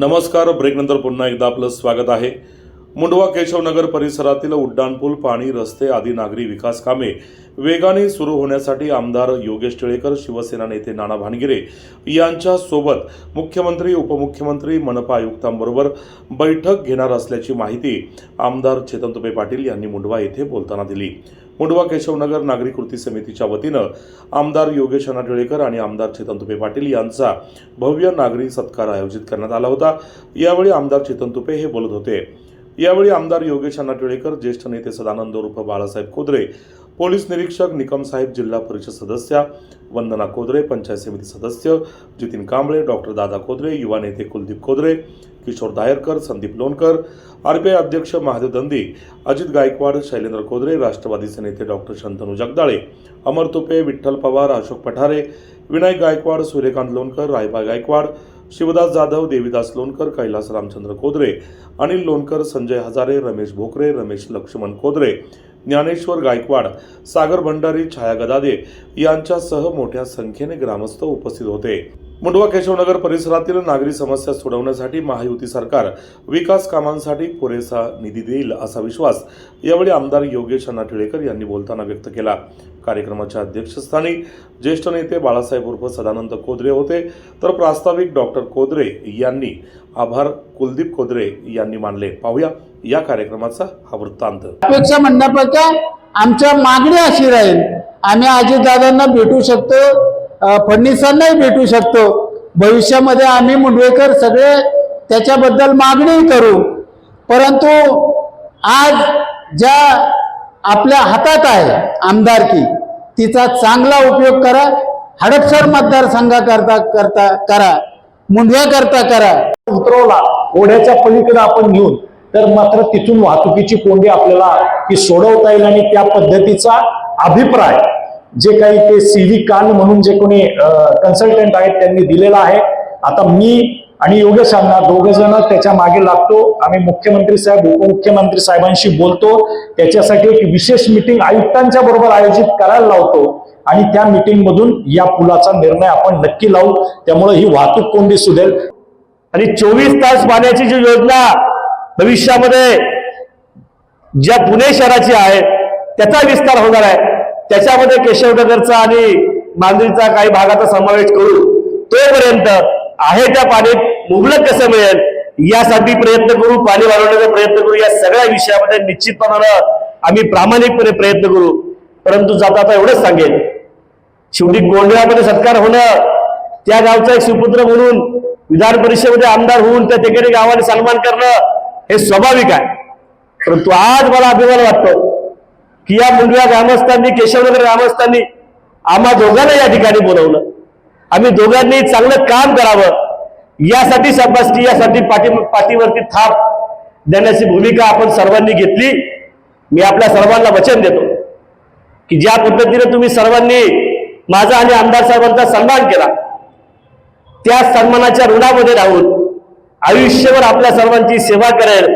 नमस्कार. ब्रेकनंतर पुन्हा एकदा आपलं स्वागत आहे. मुंडवा केशवनगर परिसरातील उड्डाणपूल पाणी रस्ते आदी नागरी विकास कामे वेगाने सुरू होण्यासाठी आमदार योगेश टिळेकर शिवसेना नेते नाना भानगिरे यांच्यासोबत मुख्यमंत्री उपमुख्यमंत्री मनपा आयुक्तांबरोबर बैठक घेणार असल्याची माहिती आमदार चेतन तुपे पाटील यांनी मुंडवा येथे बोलताना दिली. मुंडवा केशवनगर नागरी कृती समितीच्या वतीनं आमदार योगेश अना टिळेकर आणि आमदार चेतन तुपे पाटील यांचा भव्य नागरी सत्कार आयोजित करण्यात आला होता. यावेळी आमदार चेतन तुपे हे बोलत होते. यावेळी आमदार योगेश अनाटिळेकर टिळेकर ज्येष्ठ नेते सदानंद उर्फ बाळासाहेब कोदरे पोलीस निरीक्षक निकमसाहेब जिल्हा परिषद सदस्या वंदना कोदरे पंचायत समिती सदस्य जितीन कांबळे डॉक्टर दादा कोदरे युवा नेते कुलदीप कोदरे किशोर दायरकर संदीप लोणकर आरबीआय अध्यक्ष महादेव दंदी अजित गायकवाड शैलेंद्र कोदरे राष्ट्रवादीचे नेते डॉक्टर शंतनू जगदाळे अमर तुपे विठ्ठल पवार अशोक पठारे विनायक गायकवाड सूर्यकांत लोणकर रायबा गायकवाड शिवदास जाधव देवीदास लोणकर कैलास रामचंद्र कोदरे अनिल लोणकर संजय हजारे रमेश भोकरे रमेश लक्ष्मण कोदरे ज्ञानेश्वर गायकवाड सागर भंडारी छाया गदादे यांच्यासह मोठ्या संख्येने ग्रामस्थ उपस्थित होते. मुंडवा केशवनगर परिसरातील नागरी समस्या सोडवण्यासाठी महायुती सरकार विकास कामांसाठी पुरेसा निधी देईल असा विश्वास यावेळी आमदार योगेश अण्णा टिळेकर यांनी बोलताना व्यक्त केला. कार्यक्रमाच्या अध्यक्षस्थानी ज्येष्ठ नेते बाळासाहेब उर्फ सदानंद कोदरे होते. तर प्रास्ताविक डॉक्टर कोदरे यांनी आभार कुलदीप कोदरे यांनी मानले. पाहूया या कार्यक्रमाचा हा वृत्तांत. अपेक्षा म्हणण्यापेक्षा आमच्या मागणी अशी राहील. आम्ही अजितदादांना भेटू शकतो फडणवीसांनाही भेटू शकतो. भविष्यामध्ये आम्ही मुंडवेकर सगळे त्याच्याबद्दल मागणी करू. परंतु आज ज्या आपल्या हातात आहे आमदारकी तिचा चांगला उपयोग करा हडपसर मतदारसंघाकरता करता करा मुंढव्याकरता करा. उतरवला ओढ्याच्या पलीकडे आपण घेऊन तर मात्र तिथून वाहतुकीची कोंडी आपल्याला ती सोडवता येईल आणि त्या पद्धतीचा अभिप्राय जे काही ते सी व्ही कान म्हणून जे कोणी कन्सल्टंट आहेत त्यांनी दिलेला आहे. आता मी आणि योगेश अण्णा दोघ जण त्याच्यामागे लागतो. आम्ही मुख्यमंत्री साहेब उपमुख्यमंत्री साहेबांशी बोलतो. त्याच्यासाठी एक विशेष मिटिंग आयुक्तांच्या बरोबर आयोजित करायला लावतो. आणि त्या मिटिंग मधून या पुलाचा निर्णय आपण नक्की लावू. त्यामुळे ही वाहतूक कोंडी सुधेल. आणि चोवीस तास पाण्याची जी योजना भविष्यामध्ये ज्या पुणे शहराची आहे त्याचा विस्तार होणार आहे. त्याच्यामध्ये केशवनगरचा आणि मांजरीचा काही भागाचा समावेश करू. तोपर्यंत आहे त्या पाणी मुबलक कसं मिळेल यासाठी प्रयत्न करू पाणी वाढवण्याचा प्रयत्न करू या सगळ्या विषयामध्ये निश्चितपणानं आम्ही प्रामाणिकपणे प्रयत्न करू. परंतु जाता आता एवढंच सांगेल शेवटी गोंधळामध्ये सत्कार होणं त्या गावचा एक सुपुत्र म्हणून विधान परिषदेमध्ये आमदार होऊन त्या ठिकाणी गावाने सन्मान करणं हे स्वाभाविक आहे. परंतु आज मला अभिमान वाटतो की या मुंडव्या ग्रामस्थांनी केशवनगर ग्रामस्थांनी आम्हा दोघांना या ठिकाणी बोलवलं. आम्ही दोघांनी चांगलं काम करावं. यासाठी शाबासकी यासाठी पाठी पाठीवरती थाप देण्याची भूमिका आपण सर्वांनी घेतली. मी आपल्या सर्वांना वचन देतो की ज्या पद्धतीने तुम्ही सर्वांनी माझा आणि आमदार साहेबांचा सन्मान केला त्या सन्मानाच्या ऋणामध्ये राहून आयुष्यभर आपल्या सर्वांची सेवा करेल.